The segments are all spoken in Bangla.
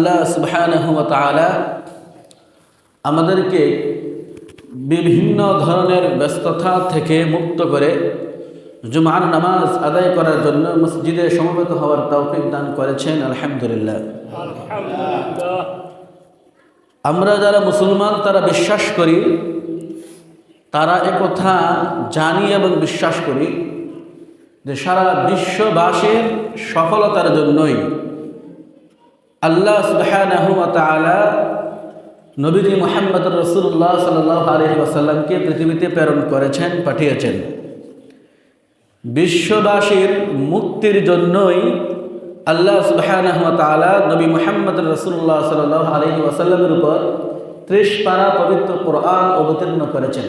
আল্লাহ সুবাহানহমতালা আমাদেরকে বিভিন্ন ধরনের ব্যস্ততা থেকে মুক্ত করে জুমার নামাজ আদায় করার জন্য মসজিদে সমবেত হওয়ার তৌফিক দান করেছেন আলহামদুলিল্লাহ। আমরা যারা মুসলমান তারা বিশ্বাস করি তারা একথা জানি এবং বিশ্বাস করি যে সারা বিশ্ববাসীর সফলতার জন্যই আল্লাহ তাআলা নবীজি মোহাম্মদ রসুল্লাহ সাল্লাহ আলহি ওয়াসাল্লামকে পৃথিবীতে প্রেরণ করেছেন, পাঠিয়েছেন। বিশ্ববাসীর মুক্তির জন্যই আল্লাহ সুবহানাহু ওয়া তাআলা নবী মোহাম্মদ রসুল্লাহ সাল্লাহ আলহি ওয়াসাল্লামের উপর ত্রিশ পারা পবিত্র কোরআন অবতীর্ণ করেছেন।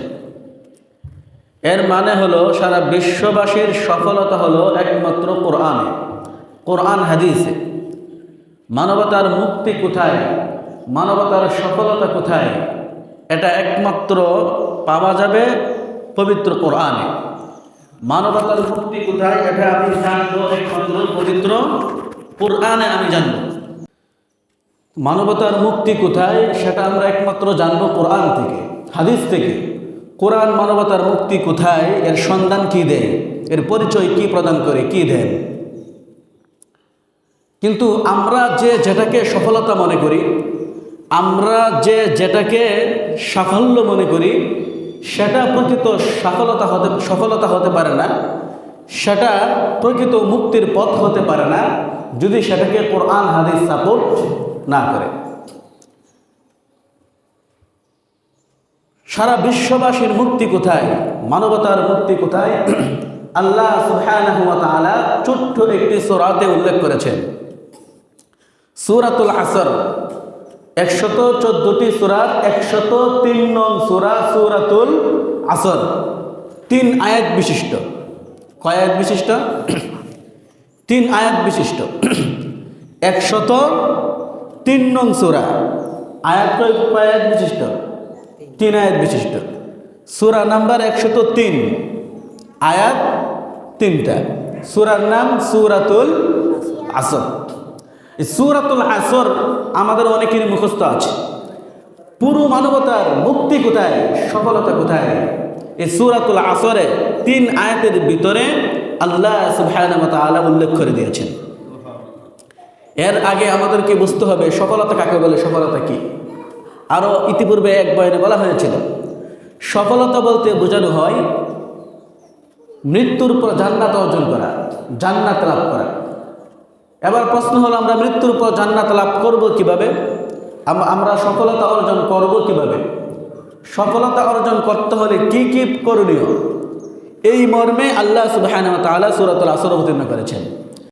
এর মানে হলো সারা বিশ্ববাসীর সফলতা হলো একমাত্র কোরআনে, কোরআন হাদিসে। মানবতার মুক্তি কোথায়? মানবতার সফলতা কোথায়? এটা একমাত্র পাওয়া যাবে পবিত্র কোরআনে। মানবতার মুক্তি কোথায়? এটা আমি জানব একমাত্র পবিত্র কোরআনে আমি জানব। মানবতার মুক্তি কোথায়? সেটা আমরা একমাত্র জানব কোরআন থেকে, হাদিস থেকে। কোরআন মানবতার মুক্তি কোথায়? এর সন্ধান কি দেয়? এর পরিচয় কি প্রদান করে? কি দেন? কিন্তু আমরা যে যেটাকে সফলতা মনে করি, আমরা যে যেটাকে সাফল্য মনে করি, সেটা প্রকৃত সফলতা হতে সফলতা হতে পারে না, সেটা প্রকৃত মুক্তির পথ হতে পারে না, যদি সেটাকে কোরআন, হাদিস সাপোর্ট না করে। সারা বিশ্ববাসীর মুক্তি কোথায়? মানবতার মুক্তি কোথায়? আল্লাহ তাআলা ছোট্ট একটি সোরাতে উল্লেখ করেছেন। সূরাতুল আসর একশত চোদ্দটি সুরাত, একশত তিন নং সুরা সুরাতুল আসর তিন আয়াত বিশিষ্ট। কয় আয়াত বিশিষ্ট? তিন আয়াত বিশিষ্ট। একশত তিন নং সুরা। আয়াত কয় আয়াত বিশিষ্ট? তিন আয়াত বিশিষ্ট। সুরা নাম্বার একশত তিন। আয়াত তিনটা। সুরার নাম সুরাতুল আসর সুরাতুল আসর আমাদের অনেকেরই মুখস্থ আছে। পুরো মানবতার মুক্তি কোথায়, সফলতা কোথায়? এই সুরাতুল আসরে তিন আয়াতের ভিতরে আল্লাহ ওয়া উল্লেখ করে দিয়েছেন। এর আগে আমাদেরকে বুঝতে হবে সফলতা কাকে বলে, সফলতা কি? আরও ইতিপূর্বে এক বয়নে বলা হয়েছিল, সফলতা বলতে বোঝানো হয় মৃত্যুর পর জান্নাত অর্জন করা, জান্নাত লাভ করা। এবার প্রশ্ন হলো, আমরা মৃত্যুর পর জান্নাত লাভ করব কীভাবে? আমরা সফলতা অর্জন করব কীভাবে? সফলতা অর্জন করতে হলে কি কি করণীয়? এই মর্মে আল্লাহ তাআলা সূরাতুল আসর অবতীর্ণ করেছেন।